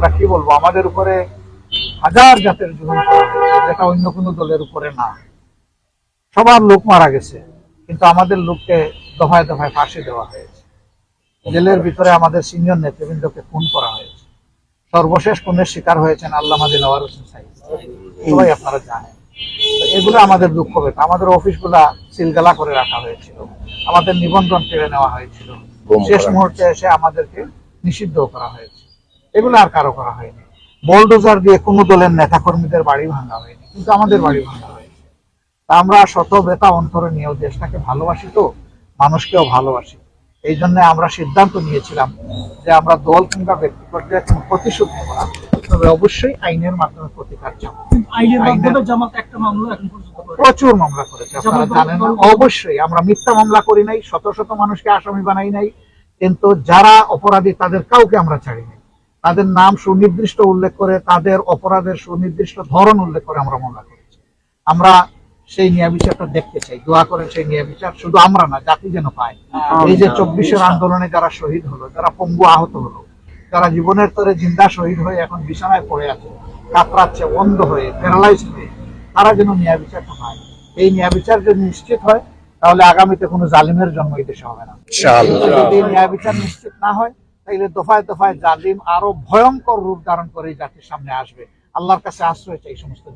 আমরা কি বলব? আমাদের উপরে হাজার জাতের জুলুম যেটা অন্য কোনো দলের উপরে না। সবার লোক মারা গেছে কিন্তু আমাদের লোককে দফায় দফায় ফাঁসি দেওয়া হয়েছে। জেলের ভিতরে আমাদের সিনিয়র নেতৃবৃন্দকে খুন করা হয়েছে। সর্বশেষ খুনের শিকার হয়েছেন আল্লাহ দিলাওয়ার হোসেন সাইদ সবাই আপনারা জানেন। এগুলো আমাদের দুঃখ পেত আমাদের অফিসগুলা সিলগালা করে রাখা হয়েছিল। আমাদের নিবন্ধন কেড়ে নেওয়া হয়েছিল। শেষ মুহূর্তে এসে আমাদেরকে নিষিদ্ধ করা হয়েছে। এগুলো আর কারও করা হয়নি। বোলডোজার দিয়ে কোনো দলের নেতাকর্মীদের বাড়ি ভাঙা হয়নি কিন্তু আমাদের বাড়ি ভাঙা হয়েছে তা আমরা শত বেতা অন্তরে নিয়েও দেশটাকে ভালোবাসি তো মানুষকেও ভালোবাসি। এই জন্য আমরা সিদ্ধান্ত নিয়েছিলাম যে আমরা দল কিংবা ব্যক্তি পর্যায়ে কোনো প্রতিশোধ নেব না তবে অবশ্যই আইনের মাধ্যমে প্রতিকার চাবো। প্রচুর মামলা করেছে আপনারা জানেন অবশ্যই আমরা মিথ্যা মামলা করি নাই শত শত মানুষকে আসামি বানাই নাই কিন্তু যারা অপরাধী তাদের কাউকে আমরা ছাড়ি নাই। তাদের নাম সুনির্দিষ্ট উল্লেখ করে তাদের অপরাধের সুনির্দিষ্ট ধরন উল্লেখ করে আমরা মামলা করেছি। আমরা সেই ন্যায় বিচারটা দেখতে চাই। দোয়া করেন সেই ন্যায় বিচার। শুধু আমরা না জাতি যেন পায়। এই যে চব্বিশের আন্দোলনে যারা শহীদ হলো যারা পঙ্গু আহত হলো যারা জীবনের তরে জিন্দা শহীদ হয়ে এখন বিছানায় পড়ে আছে কাতরাচ্ছে অন্ধ হয়ে প্যারালাইজ হয়ে তারা যেন ন্যায় বিচারটা পায়। এই ন্যায় বিচার যদি নিশ্চিত হয় তাহলে আগামীতে কোনো জালিমের জন্ম এই দেশে হবে না। যদি ন্যায় বিচার নিশ্চিত না হয় তাহলে দফায় দফায় জালিম আরও ভয়ঙ্কর রূপ ধারণ করে জাতির সামনে আসবে। আল্লাহর কাছে আশ্রয় চাই সমস্ত